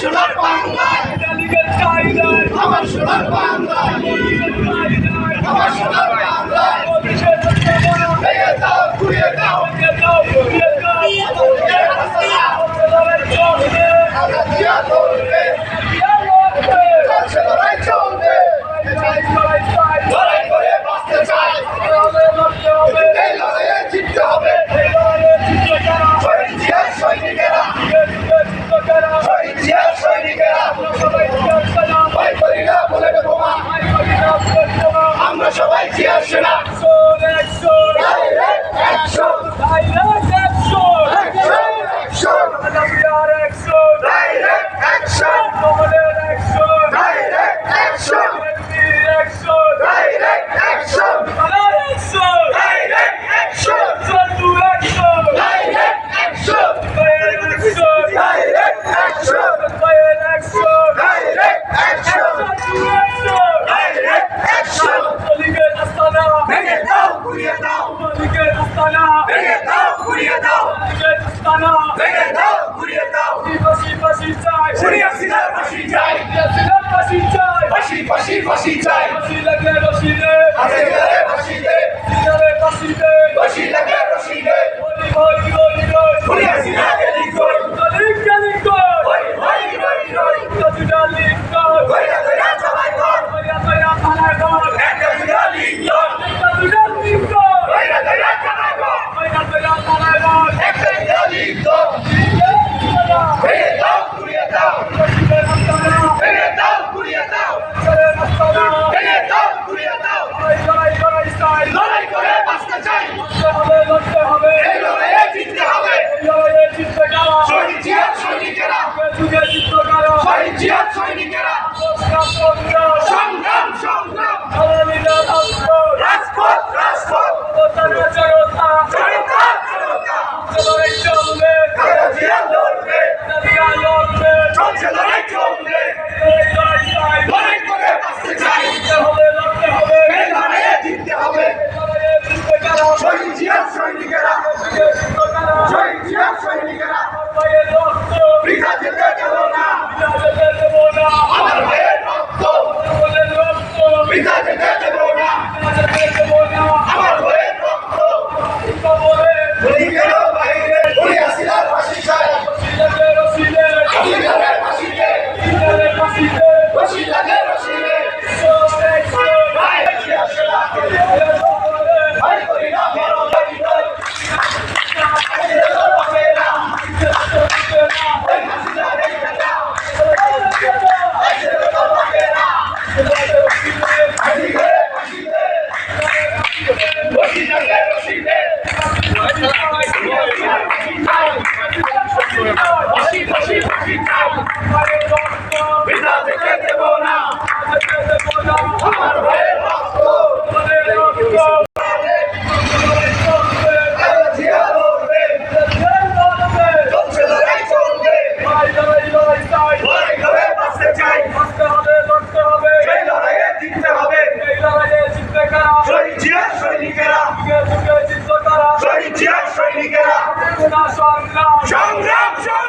সোনার পাহাড় Yoshinox! দাও ভেঙে দাও ঘুরিয়ে দাও। ভেঙে দাও ঘুরিয়ে দাও। ফাঁসি ফাঁসি চাই। ঘুরিয়ে সিনার ফাঁসি চাই। সিনার ফাঁসি চাই। ফাঁসি ফাঁসি ফাঁসি চাই। ফাঁসি লাগে ফাঁসি দে। ফাঁসি লাগে ফাঁসি দে। সিনারে ফাঁসি দে। ফাঁসি লাগে ফাঁসি দে। বলি ভাই Let it it! Thank you. সংগ্রাম সংগ্রাম।